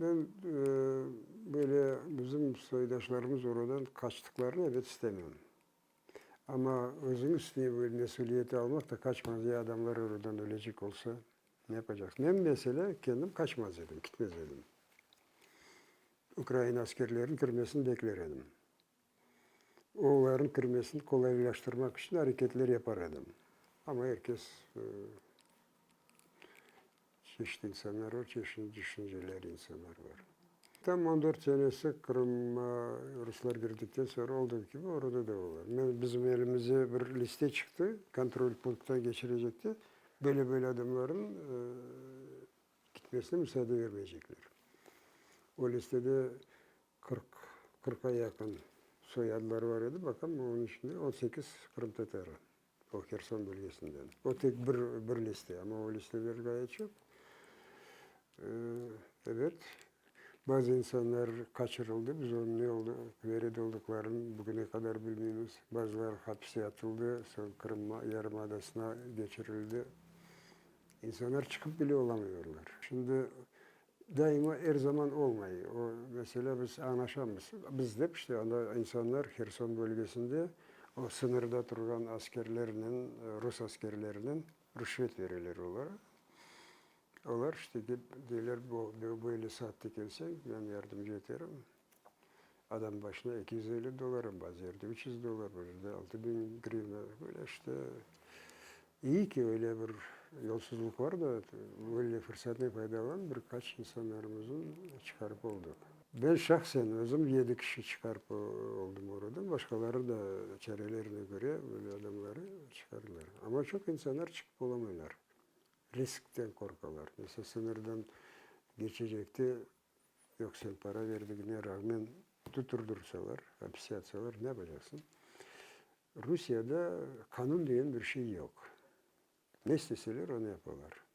Ben e, böyle bizim soydaşlarımız oradan kaçtıklarını evet istemiyorum. Ama özün üstüne böyle mesuliyeti almak da kaçmaz ya adamlar oradan ölecek olsa ne yapacaksın? Ne mesele kendim kaçmaz dedim, gitmez dedim. Ukrayna askerlerin girmesini bekler dedim. Onların girmesini kolaylaştırmak için hareketler yapar dedim. Ama herkes e, çeşitli insanlar var, çeşitli düşünceler insanlar var. Tam 14 senesi Kırım'a Ruslar girdikten sonra olduğu gibi orada da var. Bizim elimize bir liste çıktı, kontrol punktta geçirecekti. Böyle böyle adamların e, gitmesine müsaade vermeyecekler. O listede 40 40'a yakın soyadları var idi. Bakalım onun içinde 18 Kırım Tatarı. O Kherson bölgesinden. O tek bir, bir liste ama o listeler gayet çok. Ee, evet. Bazı insanlar kaçırıldı. Biz onun ne oldu, nerede olduklarını bugüne kadar bilmiyoruz. Bazıları hapse atıldı. Sonra Kırım Yarımadası'na geçirildi. İnsanlar çıkıp bile olamıyorlar. Şimdi daima her zaman olmuyor. O mesela biz anlaşamız. Biz de işte insanlar Kherson bölgesinde o sınırda duran askerlerinin, Rus askerlerinin rüşvet verirler onlara. Onlar işte diyorlar bu, böyle saatte gelsen ben yardımcı ederim. Adam başına 250 dolarım bazı yerde 300 dolar burada 6000 grivna böyle işte iyi ki öyle bir yolsuzluk var da böyle fırsatını faydalan birkaç insanlarımızın çıkarıp olduk. Ben şahsen özüm 7 kişi çıkarıp oldum oradan. Başkaları da çarelerine göre böyle adamları çıkarırlar. Ama çok insanlar çıkıp olamıyorlar riskten korkarlar. Mesela sınırdan geçecekti, yok sen para verdiğine rağmen tuturdursalar, hapse atsalar ne yapacaksın? Rusya'da kanun diyen bir şey yok. Ne isteseler onu yaparlar.